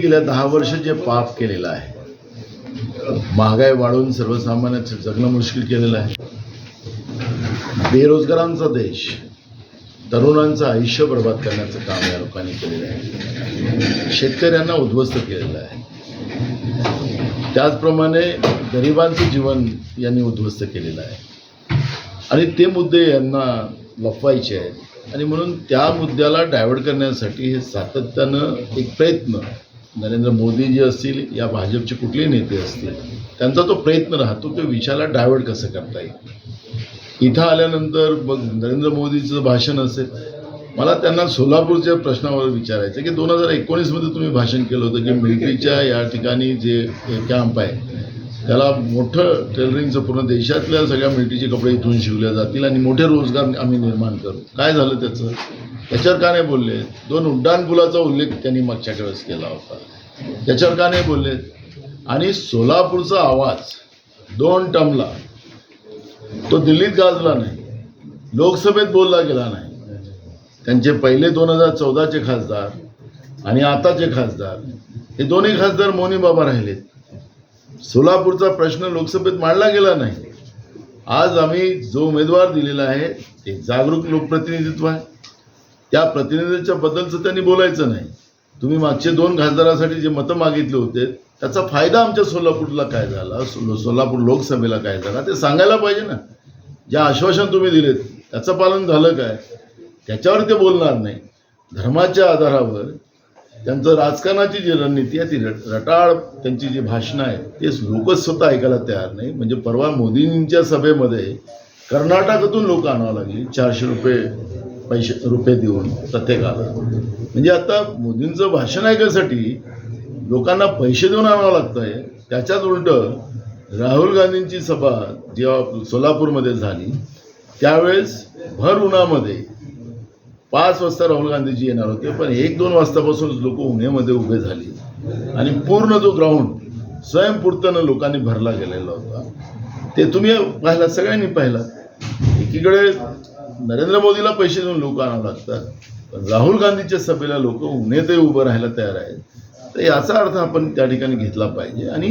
गेल्या दहा वर्ष जे पाप केलेलं आहे महागाई वाढवून सर्वसामान्याचं जगणं मुश्किल केलेलं आहे. बेरोजगारांचा देश तरुणांचं आयुष्य बर्बाद करण्याचं काम या लोकांनी केलेलं आहे. शेतकऱ्यांना उद्ध्वस्त केलेलं आहे. त्याचप्रमाणे गरिबांचं जीवन यांनी उद्ध्वस्त केलेलं आहे. आणि ते मुद्दे यांना लपवायचे आहेत. आणि म्हणून त्या मुद्द्याला डायव्हर्ट करण्यासाठी हे सातत्यानं एक प्रयत्न नरेंद्र मोदी जे असतील या भाजपचे कुठले नेते असतील त्यांचा तो प्रयत्न राहतो की विषयाला डायव्हर्ट कसं करता येईल? इथं आल्यानंतर मग नरेंद्र मोदीचं भाषण असेल मला त्यांना सोलापूरच्या प्रश्नावर विचारायचं की दोन हजार एकोणीसमध्ये तुम्ही भाषण केलं होतं की मिलिटरीच्या या ठिकाणी जे कॅम्प आहे त्याला मोठं टेलरिंगचं पूर्ण देशातल्या सगळ्या मिलिटरीचे कपडे इथून शिवले जातील आणि मोठे रोजगार आम्ही निर्माण करू. काय झालं त्याचं? त्याच्यावर का नाही बोलले? दोन उड्डाण पुलाचा उल्लेख त्यांनी मागच्या वेळेस केला होता. त्याच्यावर का नाही बोलले? आणि सोलापूरचा आवाज दोन टमला तो दिल्लीत गाजला नाही. लोकसभेत बोलला गेला नाही. त्यांचे पहिले दोन हजार चौदाचे खासदार आणि आताचे खासदार हे दोन्ही खासदार मोनी बाबा राहिलेत. सोलापूरचा प्रश्न लोकसभेत मांडला गेला नाही. आज आम्ही जो उमेदवार दिलेला आहे ते जागरूक लोकप्रतिनिधित्व आहे. त्या प्रतिनिधीच्या बद्दलचं त्यांनी बोलायचं नाही. तुम्ही मागचे दोन खासदारासाठी जे मतं मागितले होते त्याचा फायदा आमच्या सोलापूरला काय झाला? सो सोलापूर लोकसभेला काय झाला? ते सांगायला पाहिजे ना. जे आश्वासन तुम्ही दिलेत त्याचं पालन झालं काय? त्याच्यावर ते बोलणार नाही. धर्माच्या आधारावर त्यांचं राजकारणाची जी रणनीती आहे ती रटाळ त्यांची जी भाषणं आहेत ते लोकच स्वतः ऐकायला तयार नाही. म्हणजे परवा मोदींच्या सभेमध्ये कर्नाटकातून लोक आणावं लागली चारशे रुपये पैसे रुपये देऊन प्रत्येकाला. म्हणजे आता मोदींचं भाषण ऐकायसाठी लोकांना पैसे देऊन आणावं लागतं आहे त्याच्यात उलटं राहुल गांधींची सभा जेव्हा सोलापूरमध्ये झाली त्यावेळेस भर उन्हामध्ये पाच वाजता राहुल गांधीजी येणार होते पण एक दोन वाजतापासूनच लोक उन्हेमध्ये उभे झाले. आणि पूर्ण जो ग्राउंड स्वयंपूर्तनं लोकांनी भरला गेलेला होता ते तुम्ही पाहिला सगळ्यांनी पाहिला. एकीकडे नरेंद्र मोदीला पैसे देऊन लोक आणावं लागतात पण राहुल गांधीच्या सभेला लोक उन्हेतही उभं राहायला तयार आहेत. तर याचा अर्थ आपण त्या ठिकाणी घेतला पाहिजे. आणि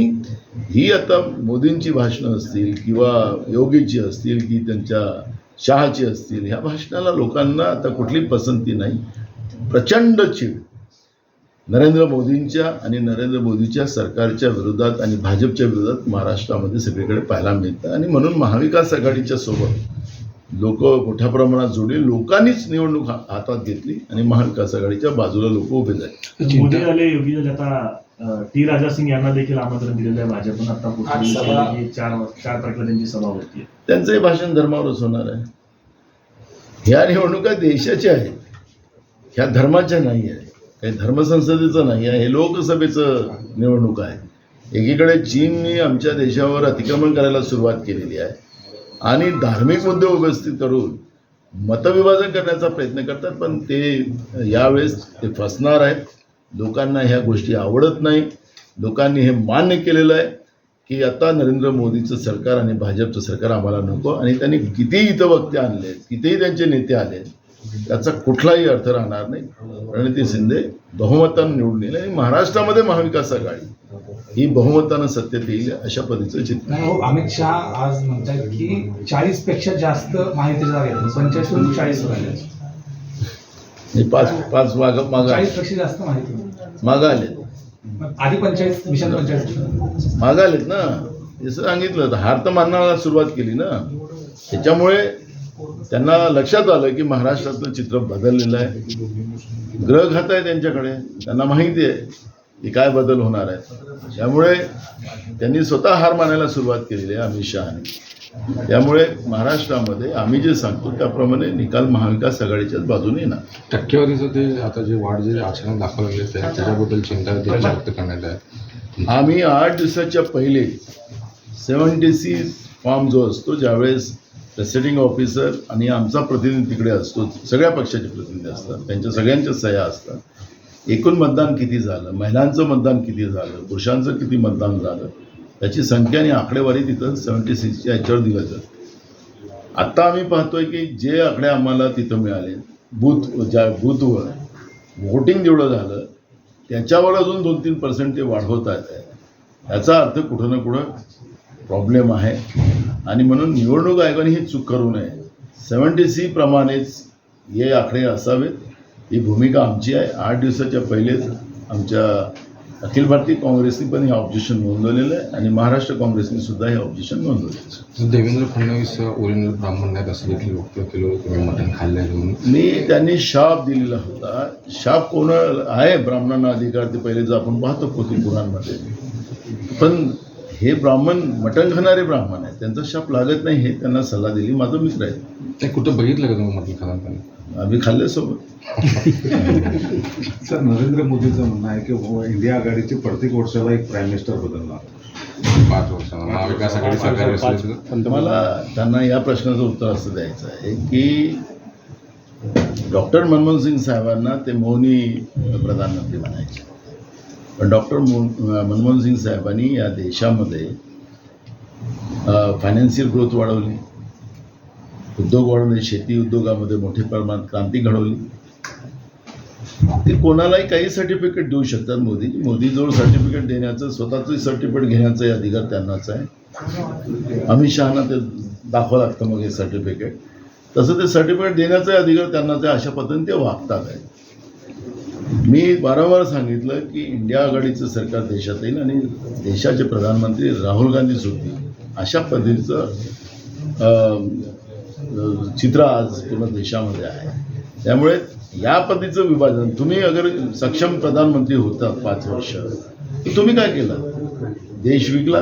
ही आता मोदींची भाषणं असतील किंवा योगीची असतील की त्यांच्या शहाची असतील. ह्या भाषणाला लोकांना आता कुठली पसंती नाही. प्रचंड चीड. नरेंद्र मोदींच्या आणि नरेंद्र मोदीच्या सरकारच्या विरोधात आणि भाजपच्या विरोधात महाराष्ट्रामध्ये सगळीकडे पाहायला मिळतं. आणि म्हणून महाविकास आघाडीच्या सोबत लोक मोठ्या प्रमाणात जोडले. लोकांनीच निवडणूक हातात घेतली आणि महाविकास आघाडीच्या बाजूला लोक उभे झाले. टी राजा सिंग यांना देखील आमंत्रण दिलेलं आहे. भाजपनं आता चार चार तारखेला त्यांची सभा होती. त्यांचंही भाषण धर्मावरच होणार आहे. ह्या निवडणुका देशाच्या आहेत. ह्या धर्माच्या नाही आहे काही धर्मसंसदेचं नाही आहे. हे लोकसभेचं निवडणूक आहे. एकीकडे चीनने आमच्या देशावर अतिक्रमण करायला सुरुवात केलेली आहे. आणि धार्मिक मुद्दे उपस्थित करून मतविभाजन करण्याचा प्रयत्न करतात पण ते यावेळेस ते फसणार आहेत. लोकांना ह्या गोष्टी आवडत नाही. लोकांनी हे मान्य केलेलं आहे की आता नरेंद्र मोदीचं सरकार आणि भाजपचं सरकार आम्हाला नको आणि त्यांनी कितीही इथं वक्ते आणले कितीही त्यांचे नेते आले त्याचा कुठलाही अर्थ राहणार नाही. रणनीती शिंदे बहुमतानं निवडून येईल आणि महाराष्ट्रामध्ये महाविकास आघाडी ही बहुमतानं सत्तेत येईल अशा पद्धतीचं चित्र हो, अमित शहा आज म्हणतात की चाळीसपेक्षा जास्त माहिती पंचाळीस चाळीस हे पाच पाच माग माग चाळीसपेक्षा जास्त माहिती मागं आले. आधी पंचाळीस मिशन पंचाळीस मागं आलेत ना. जसं सांगितलं तर हार तर मानण्याला सुरुवात केली ना. त्याच्यामुळे त्यांना लक्षात आलं की महाराष्ट्रातलं चित्र बदललेलं आहे. ग्रह खातं आहे त्यांच्याकडे. त्यांना माहिती आहे की काय बदल होणार आहे. त्यामुळे त्यांनी स्वतः हार मानायला सुरुवात केलेली आहे अमित शहाने. त्यामुळे महाराष्ट्रामध्ये आम्ही जे सांगतो त्याप्रमाणे निकाल महाविकास आघाडीच्याच बाजूने येणार. टक्केवारीचं ते आता जे वाढ जे अचानक दाखवलं गेले त्याच्याबद्दल चिंता देखील व्यक्त करण्यात आहे. आम्ही आठ दिवसाच्या पहिले सेवन्टी सी फॉर्म जो असतो ज्यावेळेस प्रेसिडिंग ऑफिसर आणि आमचा प्रतिनिधी तिकडे असतो सगळ्या पक्षाचे प्रतिनिधी असतात त्यांच्या सगळ्यांच्या सह्या असतात. एकूण मतदान किती झालं? महिलांचं मतदान किती झालं? पुरुषांचं किती मतदान झालं? त्याची संख्या आणि आकडेवारी तिथं सेवन्टी सिक्सच्या याच्यावर दिल्या जातं आत्ता आम्ही पाहतोय की जे आकडे आम्हाला तिथं मिळाले बूथ ज्या बूथवर व्होटिंग जेवढं झालं त्याच्यावर अजून दोन तीन पर्सेंट ते वाढवत आहेत. याचा अर्थ कुठं ना कुठं प्रॉब्लेम आहे. आणि म्हणून निवडणूक आयोगाने ही चूक करू नये. सेवन्टी सी प्रमाणेच हे आकडे असावेत. ही भूमिका आमची आहे. आठ दिवसाच्या पहिलेच आमच्या अखिल भारतीय काँग्रेसने पण हे ऑब्जेक्शन नोंदवलेलं आहे आणि महाराष्ट्र काँग्रेसने सुद्धा हे ऑब्जेक्शन नोंदवलेलं आहे. देवेंद्र फडणवीस ओरिजिनल ब्राह्मण असं देखील वक्तव्य केलं होतं मटण म्हणून. मी त्यांनी शाप दिलेला होता. शाप कोण आहे ब्राह्मणांना अधिकार ते पहिलेच आपण पाहतो पोथी पुराणमध्ये पण हे ब्राह्मण मटण खाणारे ब्राह्मण आहेत. त्यांचा शाप लागत नाही हे त्यांना सल्ला दिली माझा मित्र आहे. ते कुठं बघितलं का तुम्ही मटण खाताना? आम्ही खाल्ल्यासोबत. सर नरेंद्र मोदींचं म्हणणं आहे की इंडिया आघाडीची प्रत्येक वर्षाला एक प्राईम मिनिस्टर बदलणार. पाच वर्षाला. महाविकास आघाडी सरकार असली. तर मला त्यांना या प्रश्नाचं उत्तर असं द्यायचं आहे की डॉक्टर मनमोहन सिंग साहेबांना ते मौनी प्रधानमंत्री म्हणायचे. पण डॉक्टर मनमोहन सिंग साहेबांनी या देशामध्ये फायनान्शियल ग्रोथ वाढवली. उद्योग वाढवले शेती उद्योगामध्ये मोठ्या प्रमाणात क्रांती घडवली. ते कोणालाही काही सर्टिफिकेट देऊ शकतात मोदी. मोदीजवळ सर्टिफिकेट देण्याचं स्वतःचं सर्टिफिकेट घेण्याचाही अधिकार त्यांनाच आहे. अमित शहाना ते दाखवावं लागतं मग हे सर्टिफिकेट तसं ते सर्टिफिकेट देण्याचाही अधिकार त्यांनाच आहे अशा पद्धतीने ते वागतात आहे. मी वारंवार सांगितलं की इंडिया आघाडीचं सरकार देशात येईल आणि देशाचे प्रधानमंत्री राहुल गांधी सुद्धा अशा पद्धतीचं चित्र आज पूर्ण देशामध्ये आहे. त्यामुळे या पद्धतीचं विभाजन. तुम्ही अगर सक्षम प्रधानमंत्री होतात पाच वर्ष तर तुम्ही काय केलं? देश विकला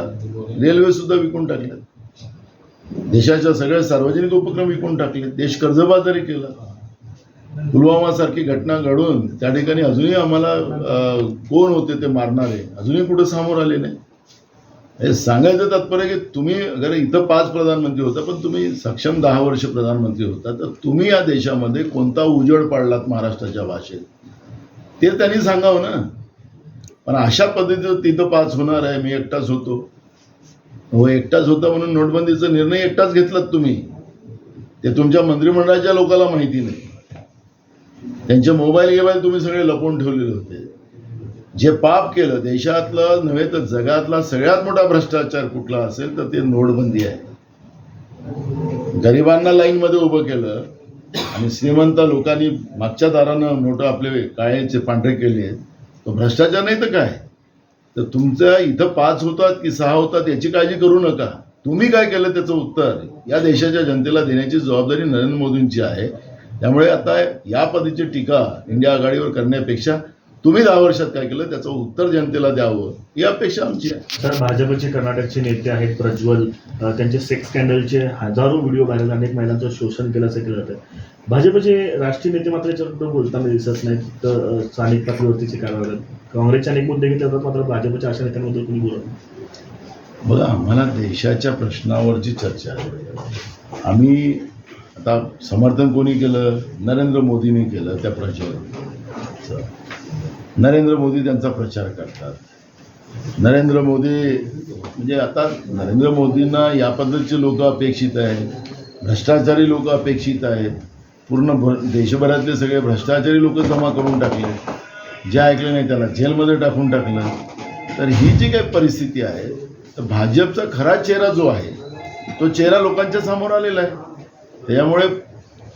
रेल्वे सुद्धा विकून टाकल्या देशाच्या सगळ्या सार्वजनिक उपक्रम विकून टाकले. देश कर्जबाजारी केला. पुलवामासारखी घटना घडून त्या ठिकाणी अजूनही आम्हाला कोण होते ते मारणारे? अजूनही कुठं समोर आले नाही? हे सांगायचं तात्पर्य की तुम्ही अगर इथं पाच प्रधानमंत्री होता पण तुम्ही सक्षम दहा वर्ष प्रधानमंत्री होता तर तुम्ही या देशामध्ये कोणता उजळ पाडलात महाराष्ट्राच्या भाषेत? ते त्यांनी सांगावं ना. पण अशा पद्धतीचं तिथं पास होणार आहे मी एकटाच होतो. हो एकटाच होता म्हणून नोटबंदीचा निर्णय एकटाच घेतलात तुम्ही. ते तुमच्या मंत्रिमंडळाच्या लोकांना माहिती नाही. त्यांचे मोबाईल गेबाईल तुम्ही सगळे लपवून ठेवलेले होते. जे पाप केलं देशातलं नव्हे तर जगातला सगळ्यात मोठा भ्रष्टाचार कुठला असेल तर ते नोटबंदी आहे. गरिबांना लाईनमध्ये उभं केलं आणि श्रीमंत लोकांनी मागच्या दारानं नोटं आपले काळेचे पांढरे केले तो भ्रष्टाचार नाही तर काय? तर तुमच्या इथं पाच होतात की सहा होतात याची काळजी करू नका. तुम्ही काय केलं त्याचं उत्तर? या देशाच्या जनतेला देण्याची जबाबदारी नरेंद्र मोदींची आहे. त्यामुळे आता या पद्धतीची टीका इंडिया आघाडीवर करण्यापेक्षा तुम्ही दहा वर्षात काय केलं? त्याचं उत्तर जनतेला द्यावं ही अपेक्षा आमची आहे. तर भाजपचे कर्नाटकचे नेते आहेत प्रज्वल त्यांचे सेक्स स्कॅन्डलचे हजारो व्हिडिओ व्हायरल अनेक महिलांचं शोषण केलं असं केलं जातं. भाजपचे राष्ट्रीय नेते मात्र याच्यावर बोलताना दिसत नाहीत तर स्थानिक पातळीवरतीचे कारवाई काँग्रेसचे अनेक मुद्दे घेतले जातात मात्र भाजपच्या अशा नेत्यांबद्दल कोणी बोलत नाही. बघा आम्हाला देशाच्या प्रश्नावरची चर्चा आहे. आम्ही आता समर्थन कोणी केलं? नरेंद्र मोदींनी केलं त्या प्रचार नरेंद्र मोदी त्यांचा प्रचार करतात. नरेंद्र मोदी म्हणजे आता नरेंद्र मोदींना या पद्धतीचे लोक अपेक्षित आहेत. भ्रष्टाचारी लोक अपेक्षित आहेत. पूर्ण भ देशभरातले सगळे भ्रष्टाचारी लोक जमा करून टाकले. जे ऐकले नाही त्याला जेलमध्ये टाकून टाकलं. तर ही जी काही परिस्थिती आहे तर भाजपचा खरा चेहरा जो आहे तो चेहरा लोकांच्या समोर आलेला आहे. त्यामुळे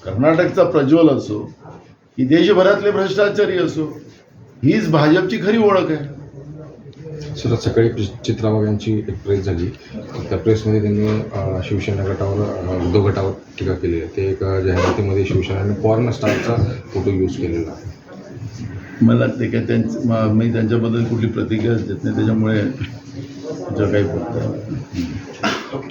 कर्नाटकचा प्रज्वल असो की देशभरातले भ्रष्टाचारी असो हीच भाजपची खरी ओळख आहे. सर सकाळी चित्रा वाघ यांची एक प्रेस झाली. त्या प्रेसमध्ये त्यांनी शिवसेना गटावर उद्धव गटावर टीका केली. आहे ते एका जाहिरातीमध्ये शिवसेनेने पॉर्न स्टारचा फोटो यूज केलेला आहे. मला ते काय त्यांचं म- मी त्यांच्याबद्दल कुठली प्रतिक्रियाच देत नाही त्याच्यामुळे त्याचं काही बोलता नाही.